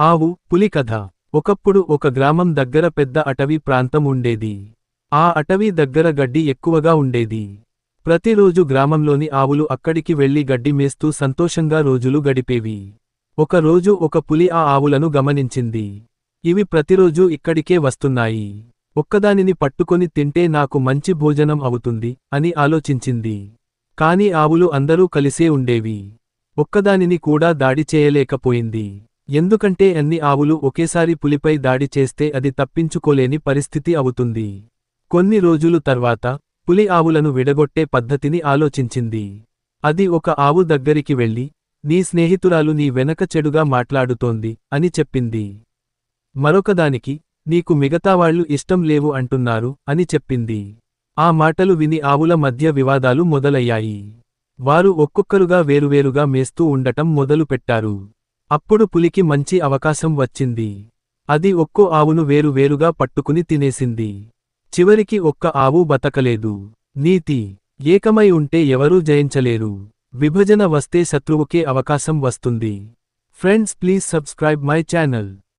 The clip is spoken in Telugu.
ఆవు పులి కథ. ఒకప్పుడు ఒక గ్రామం దగ్గర పెద్ద అటవీ ప్రాంతం ఉండేది. ఆ అటవీ దగ్గర గడ్డి ఎక్కువగా ఉండేది. ప్రతిరోజు గ్రామంలోని ఆవులు అక్కడికి వెళ్ళి గడ్డి మేస్తూ సంతోషంగా రోజులు గడిపేవి. ఒకరోజు ఒక పులి ఆ ఆవులను గమనించింది. ఇవి ప్రతిరోజూ ఇక్కడికే వస్తున్నాయి. ఒక్కదానిని పట్టుకొని తింటే నాకు మంచి భోజనం అవుతుంది అని ఆలోచించింది. కాని ఆవులు అందరూ కలిసే ఉండేవి. ఒక్కదానిని కూడా దాడి చేయలేకపోయింది. ఎందుకంటే అన్ని ఆవులు ఒకేసారి పులిపై దాడి చేస్తే అది తప్పించుకోలేని పరిస్థితి అవుతుంది. కొన్ని రోజులు తర్వాత పులి ఆవులను విడగొట్టే పద్ధతిని ఆలోచించింది. అది ఒక ఆవు దగ్గరికి వెళ్ళి నీ స్నేహితురాలు నీ వెనక చెడుగా మాట్లాడుతోంది అని చెప్పింది. మరొకదానికి నీకు మిగతావాళ్ళు ఇష్టం లేవు అంటున్నారు అని చెప్పింది. ఆ మాటలు విని ఆవుల మధ్య వివాదాలు మొదలయ్యాయి. వారు ఒక్కొక్కరుగా వేరువేరుగా మేస్తూ ఉండటం మొదలుపెట్టారు. అప్పుడు పులికి మంచి అవకాశం వచ్చింది. అది ఒక్కో ఆవును వేరువేరుగా పట్టుకుని తినేసింది. చివరికి ఒక్క ఆవు బతకలేదు. నీతి ఏకమై ఉంటే ఎవరూ జయించలేరు. విభజన వస్తే శత్రువుకే అవకాశం వస్తుంది. Friends please subscribe my channel.